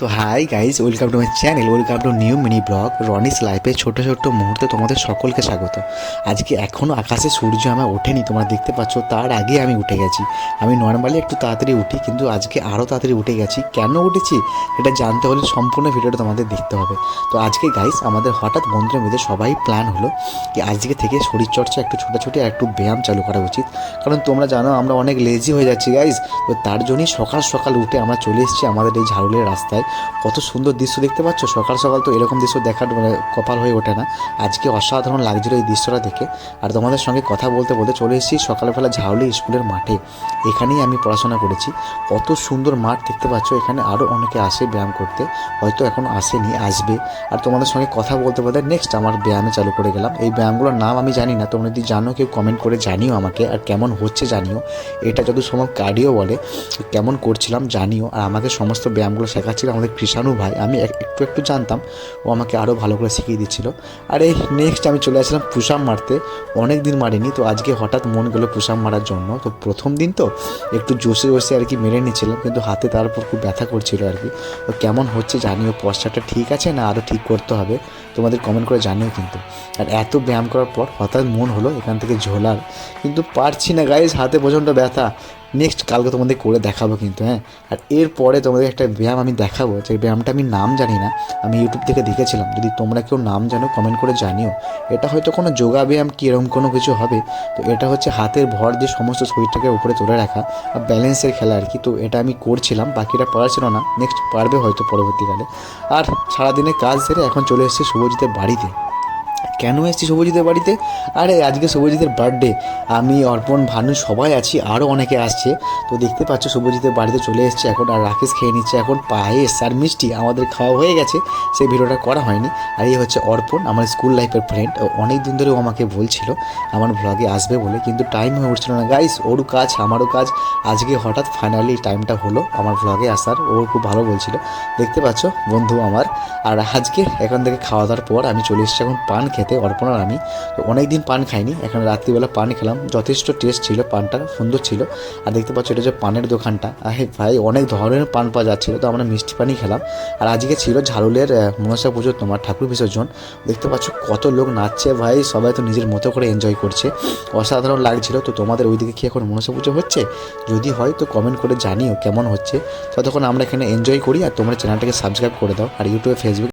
তো hi guys welcome to my channel welcome to new mini blog Roni's লাইফে ছোট ছোট্ট মুহূর্তে তোমাদের সকলকে স্বাগত। আজকে এখনও আকাশে সূর্য আমার ওঠেনি, তোমরা দেখতে পাচ্ছ, তার আগে আমি উঠে গেছি। আমি নর্মালি একটু তাড়াতাড়ি উঠি, কিন্তু আজকে আরও তাড়াতাড়ি উঠে গেছি। কেন উঠেছি? এটা জানতে হলে সম্পূর্ণ ভিডিওটা তোমাদের দেখতে হবে। তো আজকে গাইজ আমাদের হঠাৎ বন্ধুদের মধ্যে সবাই প্ল্যান হলো কি আজকে থেকে শরীরচর্চা, একটু ছোটাছুটি আর একটু ব্যায়াম চালু করা উচিত। কারণ তোমরা জানো, আমরা অনেক লেজি হয়ে যাচ্ছি গাইজ তো তার জন্যই সকাল সকাল উঠে আমরা চলে এসেছি আমাদের এই ঝাড়ুলের রাস্তায়। কত সুন্দর দৃশ্য দেখতে পাচ্ছ? সকাল সকাল তো এরকম দৃশ্য দেখার মানে কপাল হয়ে ওঠে না। আজকে অসাধারণ লাগছিল এই দৃশ্যটা দেখে। আর তোমাদের সঙ্গে কথা বলতে বলতে চলে এসেছি সকালবেলা ঝাউলি স্কুলের মাঠে। এখানেই আমি পড়াশোনা করেছি। কত সুন্দর মাঠ দেখতে পাচ্ছ? এখানে আরও অনেকে আসে ব্যায়াম করতে। হয়তো এখনও আসেনি, আসবে। আর তোমাদের সঙ্গে কথা বলতে বলতে নেক্সট আমার ব্যায়ামে চালু করে গেলাম। এই ব্যায়ামগুলোর নাম আমি জানি না। তোমরা যদি জানো, কেউ কমেন্ট করে জানিও আমাকে। আর কেমন হচ্ছে জানিও। এটা যত সময় কার্ডিও বলে, কেমন করছিলাম জানিও। আর আমাকে সমস্ত ব্যায়ামগুলো শেখাচ্ছিল। আমাদের কৃষাণু ভাই, আমি একটু একটু জানতাম, ও আমাকে আরও ভালো করে শিখিয়ে দিচ্ছিল। আর এই নেক্সট আমি চলে আসলাম পুষাম মারতে, অনেক দিন মারিনি, তো আজকে হঠাৎ মন গেলো পুষাম মারার জন্য। তো প্রথম দিন তো একটু জোশে জোশে আর কি মেরে নিয়েছিলাম কিন্তু হাতে তারপর খুব ব্যথা করছিল আর কি। তো কেমন হচ্ছে জানিও পশ্চারটা ঠিক আছে না আরও ঠিক করতে হবে? তোমাদের কমেন্ট করে জানিও কিন্তু। আর এত ব্যায়াম করার পর হঠাৎ মন হলো এখান থেকে ঝোলার। কিন্তু পারছি না গাইজ হাতে প্রচণ্ড ব্যথা। নেক্সট কালকে তোমাদের করে দেখাবো কিন্তু হ্যাঁ? আর এরপরে তোমাদের একটা ব্যায়াম আমি দেখাবো, যে ব্যায়ামটা আমি নাম জানি না, আমি ইউটিউব থেকে দেখেছিলাম। যদি তোমরা কেউ নাম জানো কমেন্ট করে জানিও। এটা হয়তো কোনো যোগা ব্যায়াম কি এরকম কোনো কিছু হবে, তো এটা হচ্ছে হাতের ভর দিয়ে সমস্ত শরীরটাকে উপরে তুলে রাখা আর ব্যালেন্সের খেলা আর কি। তো এটা আমি করছিলাম বাকিরা পারছিল না। নেক্সট পারবে হয়তো পরবর্তীকালে। আর সারাদিনে কাজ সেরে এখন চলে এসেছে শুভজিতের বাড়িতে। কেন এসেছি শুভজিতের বাড়িতে? আরে, আজকে শুভজিতের বার্থডে আমি, অর্পণ, ভানু সবাই আছি আরও অনেকে আসছে। তো দেখতে পাচ্ছ শুভজিতের বাড়িতে চলে এসেছে এখন আর রাকেশ খেয়ে নিচ্ছে এখন পায়েস আর মিষ্টি। আমাদের খাওয়া হয়ে গেছে, সেই ভিডিওটা করা হয়নি। আর এই হচ্ছে অর্পণ, আমার স্কুল লাইফের ফ্রেন্ড অনেক দিন ধরে ও আমাকে বলছিল, আমার ব্লগে আসবে বলে, কিন্তু টাইম হয়ে উঠছিল না। গাইস ওরও কাজ, আমারও কাজ। আজকে হঠাৎ ফাইনালি টাইমটা হলো আমার ব্লগে আসার। ও খুব ভালো বলছিল। দেখতে পাচ্ছ বন্ধু আমার। আর আজকে এখান থেকে খাওয়া দাওয়ার পর আমি চলে এসেছি এখন পান খেতে। অর্পণ আর আমি। তো অনেক দিন পান খাইনি এখন রাত্রিবেলা পান খেলাম। যথেষ্ট টেস্ট ছিল পানটা সুন্দর ছিল। আর দেখতে পাচ্ছ এটা যে পানের দোকানটা। আরে ভাই অনেক ধরনের পান পাওয়া যাচ্ছিল তো আমরা মিষ্টি পানি খেলাম। আর আজকে ছিল ঝাড়ুলের আহ, মনসা পুজো তোমার ঠাকুর বিসর্জন। দেখতে পাচ্ছ কত লোক নাচছে ভাই সবাই তো নিজের মতো করে এনজয় করছে। অসাধারণ লাগছিল তো তোমাদের ওইদিকে কি এখন মনসা পুজো হচ্ছে? যদি হয় তো কমেন্ট করে জানিও কেমন হচ্ছে। ততক্ষণ আমরা এখানে এনজয় করি আর তোমরা চ্যানেলটাকে সাবস্ক্রাইব করে দাও আর ইউটিউবে ফেসবুক